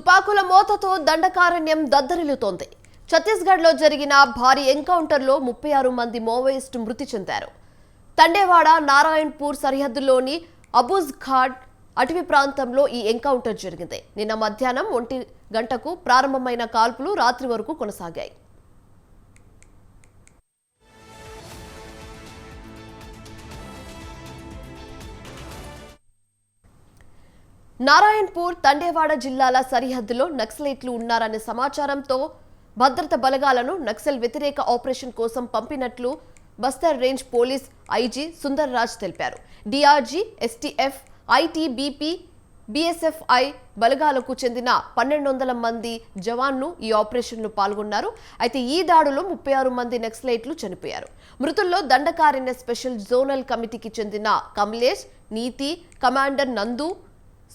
తుపాకుల మోతతో దండకారణ్యం దద్దరిల్లుతోంది. ఛత్తీస్గఢ్లో జరిగిన భారీ ఎన్కౌంటర్లో ముప్పై ఆరు మంది మావోయిస్టు మృతి చెందారు. తండేవాడ నారాయణపూర్ సరిహద్దులోని అబుజ్ ఘాట్ అటవీ ప్రాంతంలో ఈ ఎన్కౌంటర్ జరిగింది. నిన్న మధ్యాహ్నం ఒంటి గంటకు ప్రారంభమైన కాల్పులు రాత్రి వరకు కొనసాగాయి. నారాయణపూర్ తండేవాడ జిల్లాల సరిహద్దులో నక్సలైట్లు ఉన్నారనే సమాచారంతో భద్రత బలగాలను నక్సల్ వ్యతిరేక ఆపరేషన్ కోసం పంపినట్లు Bastar range police IG Sundar Raj తెలిపారు. డిఆర్జీ ఎస్టీఎఫ్ ఐటీబీపీ బీఎస్ఎఫ్ఐ బలగాలకు చెందిన పన్నెండు వందల మంది జవాన్లు ఈ ఆపరేషన్లో పాల్గొన్నారు. అయితే ఈ దాడిలో ముప్పై ఆరు మంది నక్సలైట్లు చనిపోయారు. మృతుల్లో దండకారణ్య స్పెషల్ జోనల్ కమిటీకి చెందిన కమలేష్ నీతి కమాండర్ నందు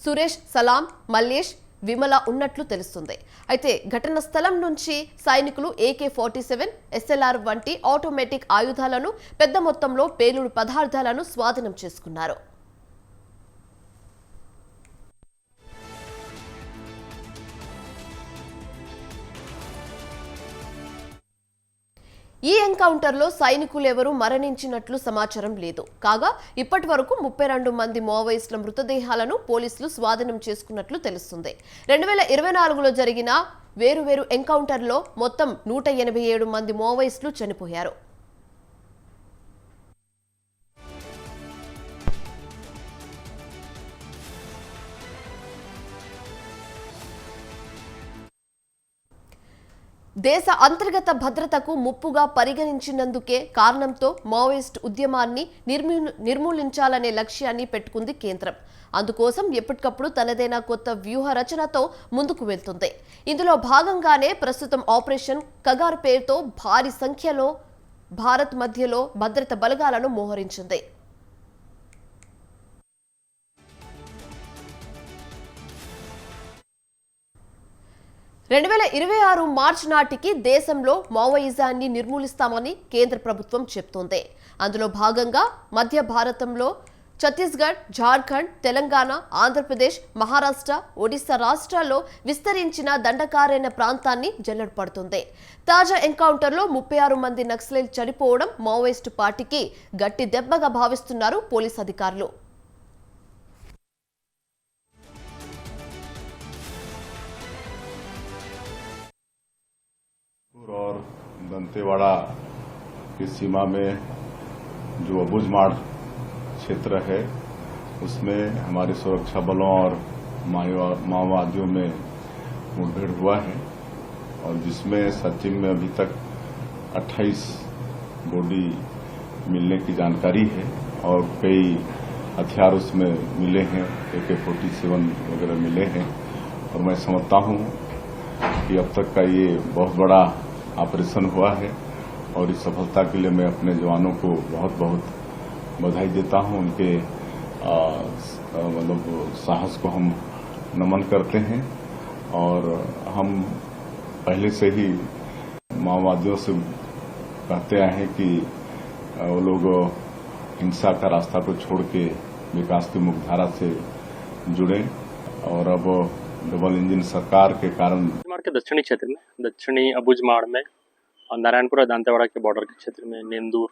సురేష్ సలాం మల్లేష్ విమల ఉన్నట్లు తెలుస్తుంది. అయితే ఘటన స్థలం నుంచి సైనికులు ఏకే ఫార్టీ సెవెన్ ఎస్ఎల్ఆర్ వంటి ఆటోమేటిక్ ఆయుధాలను పెద్ద మొత్తంలో పేలుడు పదార్థాలను స్వాధీనం చేసుకున్నారు. ఈ ఎన్కౌంటర్లో సైనికులెవరూ మరణించినట్లు సమాచారం లేదు. కాగా ఇప్పటి వరకు ముప్పై రెండు మంది మావోయిస్టుల మృతదేహాలను పోలీసులు స్వాధీనం చేసుకున్నట్లు తెలుస్తుంది. రెండు వేల ఇరవై నాలుగులో జరిగిన వేరువేరు ఎన్కౌంటర్లో మొత్తం నూట ఎనభై ఏడు మంది మావోయిస్టులు చనిపోయారు. దేశ అంతర్గత భద్రతకు ముప్పుగా పరిగణించినందుకే కారణంతో మావోయిస్ట్ ఉద్యమాన్ని నిర్మూ- నిర్మూలించాలనే లక్ష్యాన్ని పెట్టుకుంది కేంద్రం. అందుకోసం ఎప్పటికప్పుడు తనదైన కొత్త వ్యూహ రచనతో ముందుకు వెళ్తుంది. ఇందులో భాగంగానే ప్రస్తుతం ఆపరేషన్ కగార్ పేరుతో భారీ సంఖ్యలో భారత్ మధ్యలో భద్రత బలగాలను మోహరించింది. రెండు వేల ఇరవై ఆరు మార్చి నాటికి దేశంలో మావోయిజాన్ని నిర్మూలిస్తామని కేంద్ర ప్రభుత్వం చెప్తోంది. అందులో భాగంగా మధ్య భారతంలో ఛత్తీస్గఢ్ జార్ఖండ్ తెలంగాణ ఆంధ్రప్రదేశ్ మహారాష్ట్ర ఒడిశా రాష్ట్రాల్లో విస్తరించిన దండకారైన ప్రాంతాన్ని జల్లెడు పడుతుంది. తాజా ఎన్కౌంటర్లో ముప్పై ఆరు మంది నక్సలైట్ చనిపోవడం మావోయిస్టు పార్టీకి గట్టి దెబ్బగా భావిస్తున్నారు పోలీస్ అధికారులు. और दंतेवाड़ा की सीमा में जो अबुझमाड़ क्षेत्र है, उसमें हमारे सुरक्षा बलों और माओवादियों में मुठभेड़ हुआ है और जिसमें सर्चिंग में अभी तक 28 बॉडी मिलने की जानकारी है और कई हथियार उसमें मिले हैं ए के फोर्टी सेवन वगैरह मिले हैं। और मैं समझता हूँ कि अब तक का ये बहुत बड़ा ऑपरेशन हुआ है और इस सफलता के लिए मैं अपने जवानों को बहुत बहुत बधाई देता हूँ। उनके मतलब साहस को हम नमन करते हैं और हम पहले से ही माओवादियों से कहते आए हैं कि वो लोग हिंसा का रास्ता को छोड़ के विकास की मुख्यधारा से जुड़े और अब डबल इंजन सरकार के कारण। के दक्षिणी क्षेत्र में, दक्षिणी अबुझमाड़ में और नारायणपुर दांतेवाड़ा के बॉर्डर के क्षेत्र में नेंदूर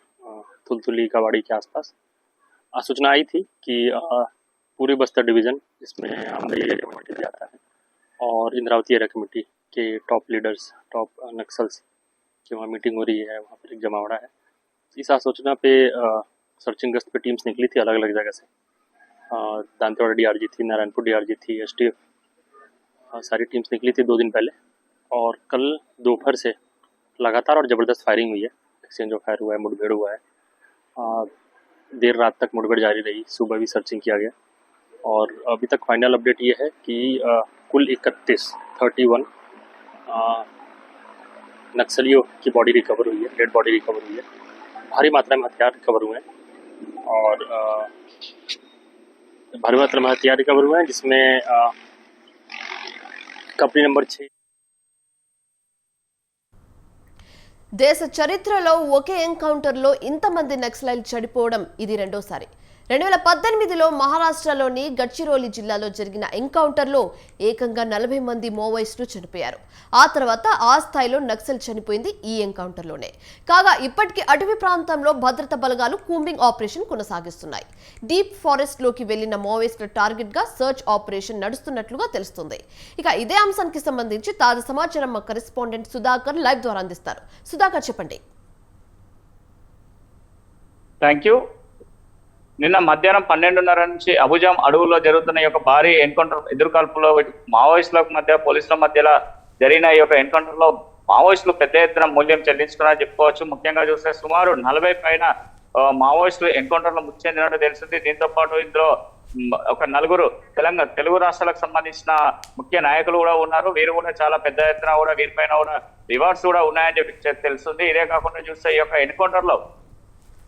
तुलतुली कावाड़ी के आसपास। सूचना आई थी कि पूरी Bastar division Amdai area committee भी आता है और इंद्रावती एरिया कमेटी के टॉप लीडर्स टॉप नक्सल्स की वहाँ मीटिंग हो रही है, वहाँ पर एक जमावड़ा है इस आसूचना पे सर्चिंग गश्त पे टीम्स निकली थी अलग अलग जगह से। दांतेवाड़ा डीआरजी थी, नारायणपुर डीआरजी थी एसटीएफ सारी टीम्स निकली थी दो दिन पहले। और कल दोपहर से लगातार और ज़बरदस्त फायरिंग हुई है। एक्सचेंज ऑफ़ फायर हुआ है मुठभेड़ हुआ है। आ, देर रात तक मुठभेड़ जारी रही सुबह भी सर्चिंग किया गया। और अभी तक फाइनल अपडेट ये है कि आ, कुल इकतीस थर्टी वन नक्सलियों की बॉडी रिकवर हुई है डेड बॉडी रिकवर हुई है। भारी मात्रा में हथियार रिकवर हुए हैं। और आ, भारी मात्रा में हथियार रिकवर हुए हैं जिसमें కంపెనీ నెంబర్ దేశ చరిత్రలో ఒకే ఎన్కౌంటర్లో ఇంతమంది నక్సలైట్ చనిపోవడం ఇది రెండోసారి. రెండు వేల పద్దెనిమిదిలో మహారాష్ట్రలోని గడ్చిరోలి జిల్లాలో జరిగిన ఎన్కౌంటర్లో ఏకంగా నలభై మంది మోవైస్లు చనిపోయారు. ఆ తర్వాత ఆ స్థాయిలో నక్సల్ చనిపోయింది ఈ ఎన్కౌంటర్లోనే. కాగా ఇప్పటికీ అటవీ ప్రాంతంలో భద్రతా బలగాలు కూంబింగ్ ఆపరేషన్ కొనసాగిస్తున్నాయి. డీప్ ఫారెస్ట్లోకి వెళ్ళిన మోవైస్ల టార్గెట్గా సర్చ్ ఆపరేషన్ నడుస్తున్నట్లుగా తెలుస్తుంది. ఇక ఇదే అంశానికి సంబంధించి తాజా సమాచారం మా కరెస్పాండెంట్ సుధాకర్ లైవ్ ద్వారా అందిస్తారు. సుధాకర్ చెప్పండి. థ్యాంక్ యూ నిన్న మధ్యాహ్నం పన్నెండున్నర నుంచి అబుజాం అడవుల్లో జరుగుతున్న ఈ యొక్క భారీ ఎన్కౌంటర్ ఎదురుకాల్పులో మావోయిస్టుల మధ్య పోలీసుల మధ్యలో జరిగిన ఈ యొక్క ఎన్కౌంటర్లో మావోయిస్టులు పెద్ద ఎత్తున మూల్యం చెల్లించుకున్నారని చెప్పుకోవచ్చు. ముఖ్యంగా చూస్తే సుమారు నలభై పైన మావోయిస్టులు ఎన్కౌంటర్లో మృతి చెందినట్టు తెలిసింది దీంతో పాటు ఇందులో ఒక నలుగురు తెలంగాణ తెలుగు రాష్ట్రాలకు సంబంధించిన ముఖ్య నాయకులు కూడా ఉన్నారు. వీరు కూడా చాలా పెద్ద ఎత్తున కూడా వీరిపైన కూడా రివార్డ్స్ కూడా ఉన్నాయని చెప్పి తెలుస్తుంది. ఇదే కాకుండా చూస్తే ఈ యొక్క ఎన్కౌంటర్లో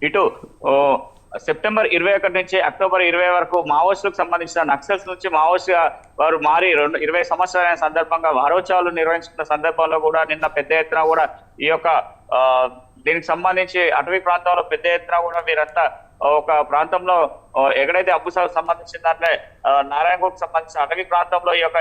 ఇటు సెప్టెంబర్ ఇరవై ఒకటి నుంచి అక్టోబర్ ఇరవై వరకు మావోయిస్టులకు సంబంధించిన నక్సల్స్ నుంచి మావోయిస్ట్ వారు మారి రెండు ఇరవై సంవత్సరాల సందర్భంగా వారోత్సవాలు నిర్వహించుకున్న సందర్భంలో కూడా నిన్న పెద్ద ఎత్తున కూడా ఈ యొక్క దీనికి సంబంధించి అటవీ ప్రాంతంలో పెద్ద ఎత్తున కూడా వీరంతా ఒక ప్రాంతంలో ఎక్కడైతే అబ్బుసాకు సంబంధించిన దాంట్లో నారాయణగూడకు సంబంధించిన అటవీ ప్రాంతంలో ఈ యొక్క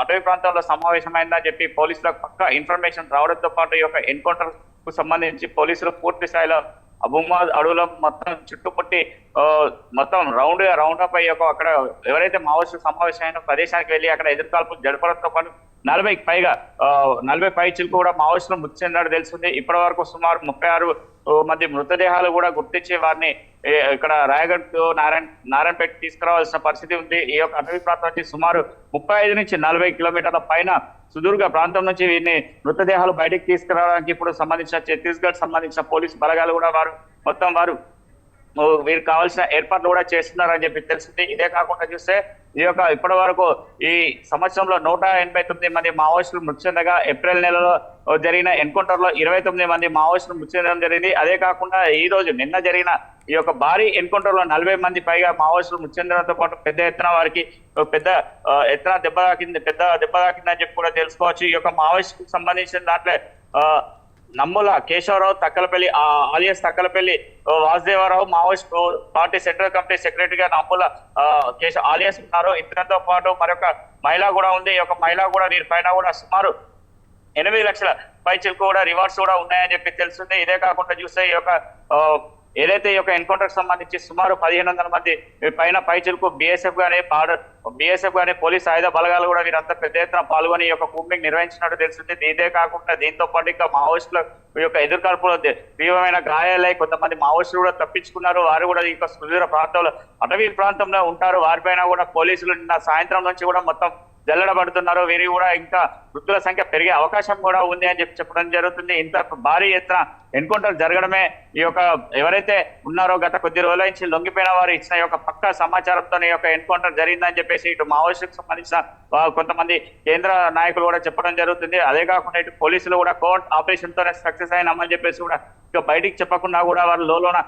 అటవీ ప్రాంతంలో సమావేశమైందని చెప్పి పోలీసులకు పక్క ఇన్ఫర్మేషన్ రావడంతో పాటు ఈ యొక్క ఎన్కౌంటర్కు సంబంధించి పోలీసులు పూర్తి స్థాయిలో అబుమా అడవుల మొత్తం చుట్టుముట్టి మొత్తం రౌండ్ రౌండ్ అప్ అయ్యి ఒక అక్కడ ఎవరైతే మావోయిస్టు సమావేశమైన ప్రదేశానికి వెళ్ళి అక్కడ ఎదురుకాల్పులు జరపడంతో పాటు నలభై పైగా నలభై పై చిలుకు కూడా మావోయిస్టులు మృతి చెందాడు తెలుస్తుంది. ఇప్పటి వరకు సుమారు ముప్పై ఆరు మంది మృతదేహాలు కూడా గుర్తించి వారిని ఇక్కడ రాయగఢ్ నారాయణ నారాయణపేట తీసుకురావాల్సిన పరిస్థితి ఉంది. ఈ యొక్క అటవీ ప్రాంతం నుంచి సుమారు ముప్పై ఐదు నుంచి నలభై కిలోమీటర్ల పైన సుదూర్ఘ ప్రాంతం నుంచి వీరిని మృతదేహాలు బయటకు తీసుకురావడానికి ఇప్పుడు సంబంధించిన ఛత్తీస్గఢ్ సంబంధించిన పోలీసు బలగాలు కూడా వారు మొత్తం వారు వీరు వీరికి కావాల్సిన ఏర్పాట్లు కూడా చేస్తున్నారని చెప్పి తెలిసింది ఇదే కాకుండా చూస్తే ఈ యొక్క ఇప్పటి వరకు ఈ సంవత్సరంలో నూట ఎనభై తొమ్మిది మంది మావోయిస్టులు మృతి చెందగా ఏప్రిల్ నెలలో జరిగిన ఎన్కౌంటర్లో ఇరవై తొమ్మిది మంది మావోయిస్టులు మృతి చెందడం జరిగింది. అదే కాకుండా ఈ రోజు నిన్న జరిగిన ఈ యొక్క భారీ ఎన్కౌంటర్లో నలభై మంది పైగా మావోయిస్టులు మృతి చెందడంతో పాటు పెద్ద ఎత్తున వారికి పెద్ద ఎత్తున దెబ్బ తాకింది పెద్ద దెబ్బ తాకిందని చెప్పి కూడా తెలుసుకోవచ్చు. ఈ యొక్క మావోయిస్ట్ సంబంధించిన దాంట్లో నమ్ముల కేశవరావు తక్కలపల్లి ఆ alias Takkalapalli Vasudevarao Maoist party central committee సెక్రటరీగా నమ్ముల కేశవ ఆలియస్ ఉన్నారు. ఇతరులతో పాటు మరొక మహిళ కూడా ఉంది. ఈ యొక్క మహిళ కూడా వీరి పైన కూడా సుమారు ఎనిమిది లక్షల పైచలకు కూడా రివార్డ్స్ కూడా ఉన్నాయని చెప్పి తెలుస్తుంది. ఇదే కాకుండా చూస్తే ఈ యొక్క ఏదైతే ఈ యొక్క ఎన్కౌంటర్ సంబంధించి సుమారు పదిహేను వందల మంది పైన పైచులకు బిఎస్ఎఫ్ గానీ బార్డర్ బిఎస్ఎఫ్ గానీ పోలీస్ ఆయుధ బలగాలు కూడా వీరంతా పెద్ద ఎత్తున పాల్గొని ఈ యొక్క కూంబింగ్ నిర్వహించినట్టు తెలుస్తుంది. ఇదే కాకుండా దీంతో పాటు ఇంకా మావోయిస్టుల ఈ యొక్క ఎదుర్కాల్పులో తీవ్రమైన గాయాలై కొంతమంది మావోయిస్టులు కూడా తప్పించుకున్నారు. వారు కూడా ఈ యొక్క సుదూర ప్రాంతంలో అటవీ ప్రాంతంలో ఉంటారు. వారిపైన కూడా పోలీసులు నిన్న సాయంత్రం నుంచి కూడా మొత్తం జల్లడబడుతున్నారు వీరి కూడా ఇంకా వృద్ధుల సంఖ్య పెరిగే అవకాశం కూడా ఉంది అని చెప్పి చెప్పడం జరుగుతుంది. ఇంత భారీ ఎత్తున ఎన్కౌంటర్ జరగడమే ఈ యొక్క ఎవరైతే ఉన్నారో గత కొద్ది రోజుల నుంచి లొంగిపోయిన వారు ఇచ్చిన ఈ యొక్క పక్క సమాచారంతో ఈ యొక్క ఎన్కౌంటర్ జరిగిందని చెప్పేసి ఇటు మావోయిస్టుకు సంబంధించిన కొంతమంది కేంద్ర నాయకులు కూడా చెప్పడం జరుగుతుంది. అదే కాకుండా ఇటు పోలీసులు కూడా కోర్ట్ ఆపరేషన్ తోనే సక్సెస్ అయినామని చెప్పేసి కూడా ఇక బయటికి చెప్పకుండా కూడా వారు లోన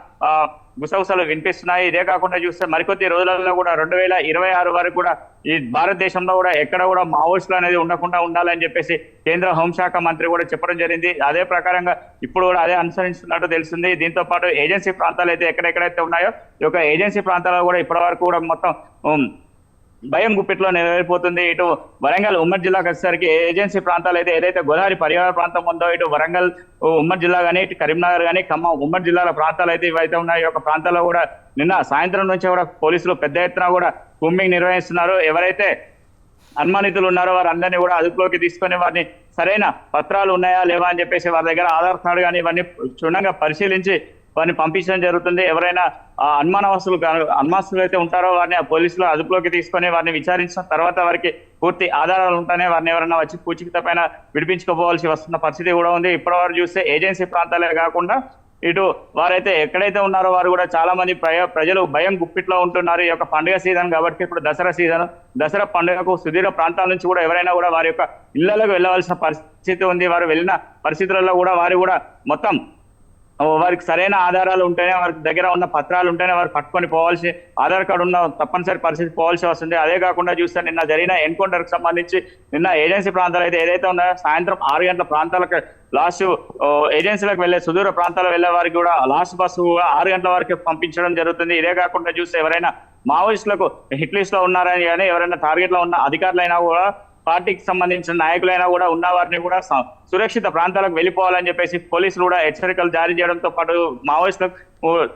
గుసగుసలు వినిపిస్తున్నాయి. ఇదే కాకుండా చూస్తే మరికొద్ది రోజులలో కూడా రెండు వేల ఇరవై ఆరు వరకు కూడా ఈ భారతదేశంలో కూడా ఎక్కడ కూడా మావోయిస్టులు అనేది ఉండకుండా ఉండాలని చెప్పేసి కేంద్ర హోంశాఖ మంత్రి కూడా చెప్పడం జరిగింది. అదే ప్రకారంగా ఇప్పుడు కూడా అదే అనుసరిస్తున్నట్టు తెలిసింది దీంతో పాటు ఏజెన్సీ ప్రాంతాలు అయితే ఎక్కడెక్కడైతే ఉన్నాయో ఈ యొక్క ఏజెన్సీ ప్రాంతాల్లో కూడా ఇప్పటి వరకు కూడా మొత్తం భయం గుప్పిట్లో నెరవేరిపోతుంది ఇటు వరంగల్ ఉమ్మడి జిల్లాకు వచ్చేసరికి ఏజెన్సీ ప్రాంతాలు అయితే ఏదైతే గోదావరి పరివార ప్రాంతం ఉందో ఇటు వరంగల్ ఉమ్మడి జిల్లా కానీ ఇటు కరీంనగర్ కానీ ఖమ్మం ఉమ్మడి జిల్లాల ప్రాంతాలు అయితే ఇవైతే ఉన్నాయి. ఈ యొక్క ప్రాంతాల్లో కూడా నిన్న సాయంత్రం నుంచి కూడా పోలీసులు పెద్ద ఎత్తున కూడా కూంబింగ్ నిర్వహిస్తున్నారు. ఎవరైతే అనుమానితులు ఉన్నారో వారందరినీ కూడా అదుపులోకి తీసుకొని వారిని సరైన పత్రాలు ఉన్నాయా లేవా అని చెప్పేసి వారి దగ్గర ఆధార్ కార్డు కానీ ఇవన్నీ క్షుణ్ణంగా పరిశీలించి వారిని పంపించడం జరుగుతుంది. ఎవరైనా ఆ, అనుమానవస్తులు గా- అనుమానస్తులు అయితే ఉంటారో వారిని ఆ పోలీసులు అదుపులోకి తీసుకొని వారిని విచారించిన తర్వాత వారికి పూర్తి ఆధారాలు ఉంటేనే వారిని ఎవరైనా వచ్చి పూచికత పైన విడిపించుకోపోవాల్సి వస్తున్న పరిస్థితి కూడా ఉంది. ఇప్పటివరకు చూస్తే ఏజెన్సీ ప్రాంతాలే కాకుండా ఇటు వారైతే ఎక్కడైతే ఉన్నారో వారు కూడా చాలా మంది ప్రజలు భయం గుప్పిట్లో ఉంటున్నారు. ఈ యొక్క పండుగ సీజన్ కాబట్టి ఇప్పుడు దసరా సీజన్. దసరా పండుగకు సుదీర్ఘ ప్రాంతాల నుంచి కూడా ఎవరైనా కూడా వారి యొక్క ఇళ్ళలోకి వెళ్ళవలసిన పరిస్థితి ఉంది. వారు వెళ్ళిన పరిస్థితులలో కూడా వారు కూడా మొత్తం వారికి సరైన ఆధారాలు ఉంటేనే వారికి దగ్గర ఉన్న పత్రాలు ఉంటేనే వారు పట్టుకొని పోవాల్సి ఆధార్ కార్డు ఉన్న తప్పనిసరి పరిస్థితి పోవాల్సి వస్తుంది. అదే కాకుండా చూస్తే నిన్న జరిగిన ఎన్కౌంటర్కు సంబంధించి నిన్న ఏజెన్సీ ప్రాంతాలు అయితే ఏదైతే ఉన్నాయో సాయంత్రం ఆరు గంటల ప్రాంతాలకు లాస్ట్ ఏజెన్సీలకు వెళ్ళే సుదూర ప్రాంతాలు వెళ్ళే వారికి కూడా లాస్ట్ బస్సు ఆరు గంటల వరకు పంపించడం జరుగుతుంది. ఇదే కాకుండా చూస్తే ఎవరైనా మావోయిస్టులకు హిట్ లిస్ట్లో ఉన్నారని కానీ ఎవరైనా టార్గెట్లో ఉన్న అధికారులైనా కూడా పార్టీకి సంబంధించిన నాయకులైనా కూడా ఉన్న వారిని కూడా సురక్షిత ప్రాంతాలకు వెళ్ళిపోవాలని చెప్పేసి పోలీసులు కూడా హెచ్చరికలు జారీ చేయడంతో పాటు మావోయిస్టులకు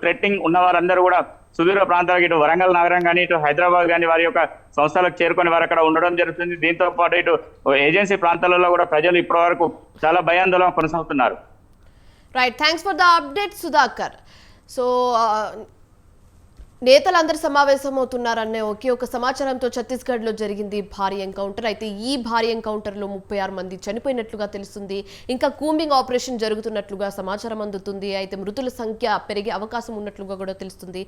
థ్రెట్టింగ్ ఉన్న వారందరూ కూడా సుదూర ప్రాంతాలకు ఇటు వరంగల్ నగరం కానీ ఇటు హైదరాబాద్ కానీ వారి యొక్క సంస్థలకు చేరుకొని వారు అక్కడ ఉండడం జరుగుతుంది. దీంతో పాటు ఇటు ఏజెన్సీ ప్రాంతాలలో కూడా ప్రజలు ఇప్పటి వరకు చాలా భయాందోళన కొనసాగుతున్నారు. Right thanks for the update Sudhakar so నేతలందరూ సమావేశమవుతున్నారనే ఒకే ఒక సమాచారంతో ఛత్తీస్గఢ్లో జరిగింది భారీ ఎన్కౌంటర్. అయితే ఈ భారీ ఎన్కౌంటర్లో ముప్పై ఆరు మంది చనిపోయినట్లుగా తెలుస్తుంది. ఇంకా కూంబింగ్ ఆపరేషన్ జరుగుతున్నట్లుగా సమాచారం అందుతుంది. అయితే మృతుల సంఖ్య పెరిగే అవకాశం ఉన్నట్లుగా కూడా తెలుస్తుంది.